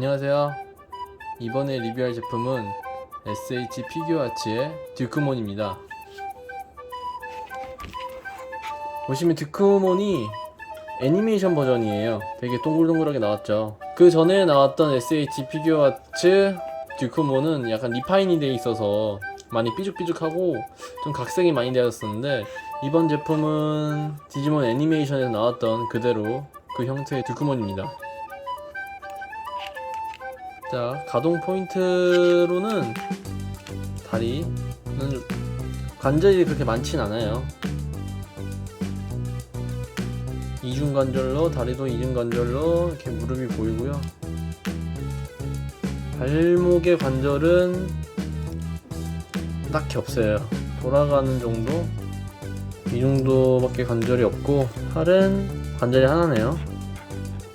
안녕하세요. 이번에 리뷰할 제품은 SH 피규어아츠의 듀크몬입니다. 보시면 듀크몬이 애니메이션 버전이에요. 되게 동글동글하게 나왔죠. 그 전에 나왔던 SH 피규어 아츠 듀크몬은 약간 리파인이 돼 있어서 많이 삐죽삐죽하고 좀 각색이 많이 되었었는데 이번 제품은 디지몬 애니메이션에서 나왔던 그대로 그 형태의 듀크몬입니다. 자 가동 포인트로는 다리는 관절이 그렇게 많진 않아요. 이중 관절로 다리도 이중 관절로 이렇게 무릎이 보이고요. 발목의 관절은 딱히 없어요. 돌아가는 정도 이 정도밖에 관절이 없고 팔은 관절이 하나네요.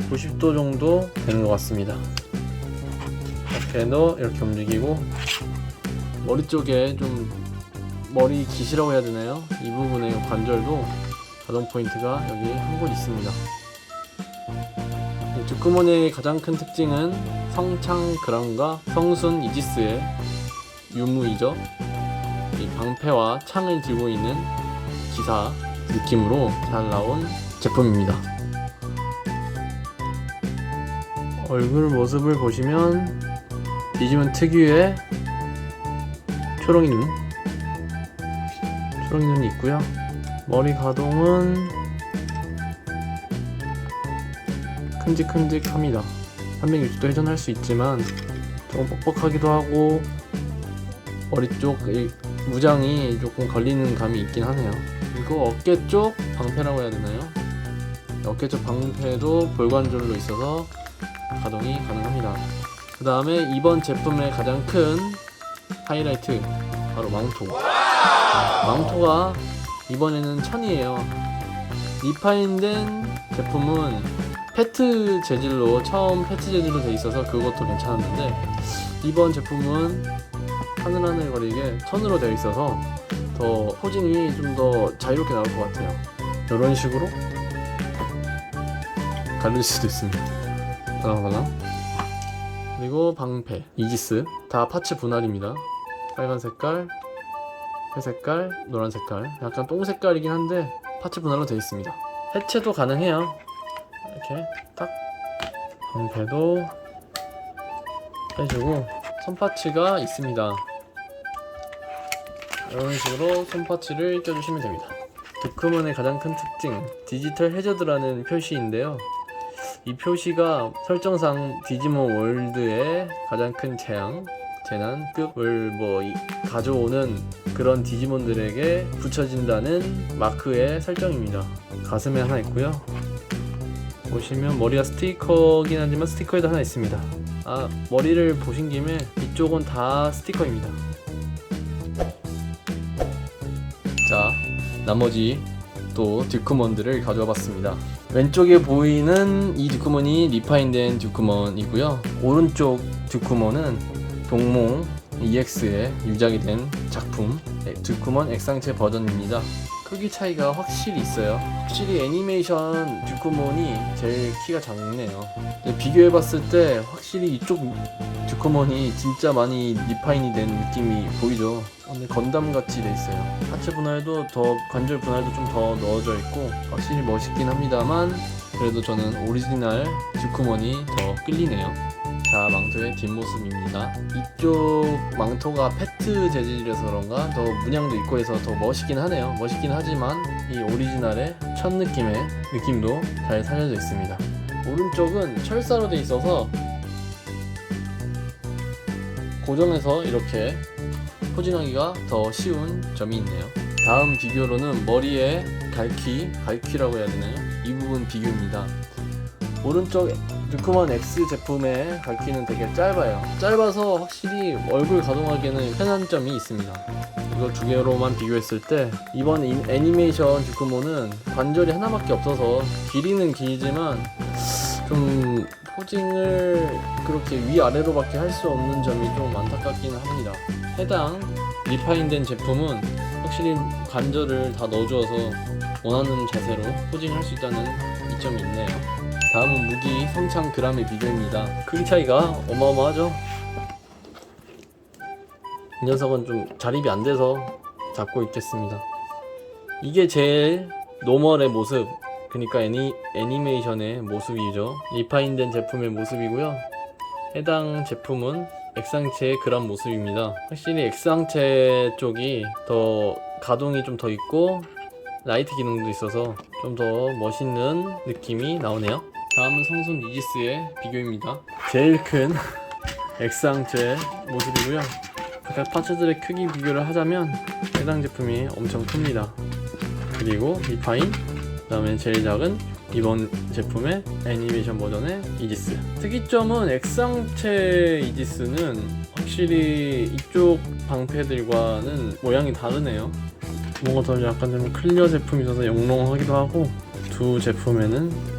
90도 정도 되는 것 같습니다. 이렇게도 이렇게 움직이고 머리 쪽에 좀 머리 깃이라고 해야 되나요? 이 부분의 관절도 가동 포인트가 여기 한 곳 있습니다. 이 듀크몬의 가장 큰 특징은 성창 그랑과 성순 이지스의 유무이죠. 이 방패와 창을 들고 있는 기사 느낌으로 잘 나온 제품입니다. 얼굴 모습을 보시면 디지몬 특유의 초롱이 눈. 초롱이 눈이 있고요. 머리 가동은 큼직큼직합니다. 360도 회전할 수 있지만 조금 뻑뻑하기도 하고 머리 쪽이 무장이 조금 걸리는 감이 있긴 하네요. 그리고 어깨 쪽 방패라고 해야 되나요? 어깨 쪽 방패도 볼관절로 있어서 가동이 가능합니다 그 다음에 이번 제품의 가장 큰 하이라이트 바로 망토. 망토가 이번에는 천이에요. 리파인된 제품은 페트 재질로 처음 페트 재질로 돼 있어서 그것도 괜찮았는데 이번 제품은 하늘하늘 거리게 천으로 되어 있어서 더 포징이 좀 더 자유롭게 나올 것 같아요. 이런 식으로 가릴 수도 있습니다. 달랑달랑 그리고 방패, 이지스 다 파츠 분할입니다. 빨간 색깔, 회 색깔, 노란 색깔 약간 똥 색깔이긴 한데 파츠 분할로 되어 있습니다. 해체도 가능해요. 이렇게 딱 방패도 빼주고 손파츠가 있습니다. 이런 식으로 손파츠를 껴주시면 됩니다. 도크몬의 가장 큰 특징 디지털 해저드라는 표시인데요. 이 표시가 설정상 디지몬 월드의 가장 큰 재앙, 재난급을 뭐 이- 가져오는 그런 디지몬들에게 붙여진다는 마크의 설정입니다. 가슴에 하나 있고요. 보시면 머리가 스티커긴 하지만 스티커에도 하나 있습니다. 아 머리를 보신 김에 이쪽은 다 스티커입니다. 자 나머지 또 듀크먼들을 가져와 봤습니다. 왼쪽에 보이는 이 듀크먼이 리파인된 듀크먼이고요. 오른쪽 듀크먼은 동몽 EX에 유작이 된 작품 네, 듀크먼 액상체 버전입니다. 크기 차이가 확실히 있어요. 확실히 애니메이션 듀크몬이 제일 키가 작네요. 비교해봤을 때 확실히 이쪽 듀크몬이 진짜 많이 리파인이 된 느낌이 보이죠. 근데 건담 같이 돼 있어요. 하체 분할도 더 관절 분할도 좀 더 넣어져 있고 확실히 멋있긴 합니다만 그래도 저는 오리지널 듀크몬이 더 끌리네요. 자 망토의 뒷모습입니다. 이쪽 망토가 페트 재질이라서 그런가 더 문양도 있고 해서 더 멋있긴 하네요. 멋있긴 하지만 이 오리지널의 첫 느낌의 느낌도 잘 살려져 있습니다. 오른쪽은 철사로 돼 있어서 고정해서 이렇게 포징하기가 더 쉬운 점이 있네요. 다음 비교로는 머리에 갈퀴, 갈퀴라고 해야 되나요? 이 부분 비교입니다. 오른쪽 르크먼 X 제품의 갈퀴는 되게 짧아요. 짧아서 확실히 얼굴 가동하기에는 편한 점이 있습니다. 이거 두 개로만 비교했을 때 이번 인- 애니메이션 듀크몬은 관절이 하나밖에 없어서 길이는 길지만 좀 포징을 그렇게 위아래로밖에 할 수 없는 점이 좀 안타깝기는 합니다. 해당 리파인된 제품은 확실히 관절을 다 넣어주어서 원하는 자세로 포징할 수 있다는 이점이 있네요. 다음은 무기 성창 그람의 비교입니다. 크기 차이가 어마어마하죠? 이 녀석은 좀 자립이 안 돼서 잡고 있겠습니다. 이게 제일 노멀의 모습, 그러니까 애니, 애니메이션의 모습이죠. 리파인된 제품의 모습이고요. 해당 제품은 X상체의 그런 모습입니다. 확실히 X상체 쪽이 더 가동이 좀 더 있고 라이트 기능도 있어서 좀 더 멋있는 느낌이 나오네요. 다음은 성순 이지스의 비교입니다. 제일 큰 X상체 모습이고요. 각각 파츠들의 크기 비교를 하자면 해당 제품이 엄청 큽니다. 그리고 리파인, 그 다음에 제일 작은 이번 제품의 애니메이션 버전의 이지스. 특이점은 X상체 이지스는 확실히 이쪽 방패들과는 모양이 다르네요. 뭔가 더 약간 좀 클리어 제품이 있어서 영롱하기도 하고 두 제품에는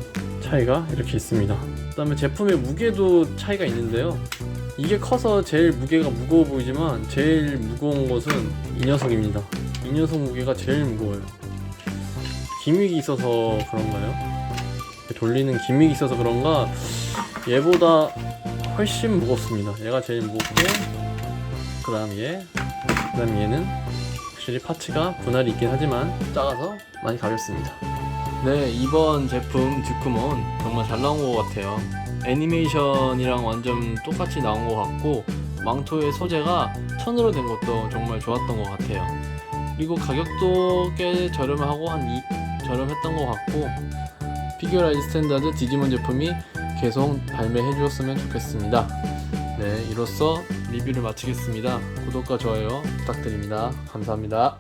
차이가 이렇게 있습니다. 그 다음에 제품의 무게도 차이가 있는데요. 이게 커서 제일 무게가 무거워 보이지만 제일 무거운 것은 이 녀석입니다. 이 녀석 무게가 제일 무거워요. 기믹이 있어서 그런가요? 돌리는 기믹이 있어서 그런가 얘보다 훨씬 무겁습니다. 얘가 제일 무겁고 그 다음 얘, 그 다음 얘는 확실히 파츠가 분할이 있긴 하지만 작아서 많이 가볍습니다. 네 이번 제품 듀크몬 정말 잘 나온 것 같아요. 애니메이션이랑 완전 똑같이 나온 것 같고 망토의 소재가 천으로 된 것도 정말 좋았던 것 같아요. 그리고 가격도 꽤 저렴하고 한 이, 저렴했던 것 같고 피규어라이즈 스탠다드 디지몬 제품이 계속 발매해 주었으면 좋겠습니다. 네, 이로써 리뷰를 마치겠습니다. 구독과 좋아요 부탁드립니다. 감사합니다.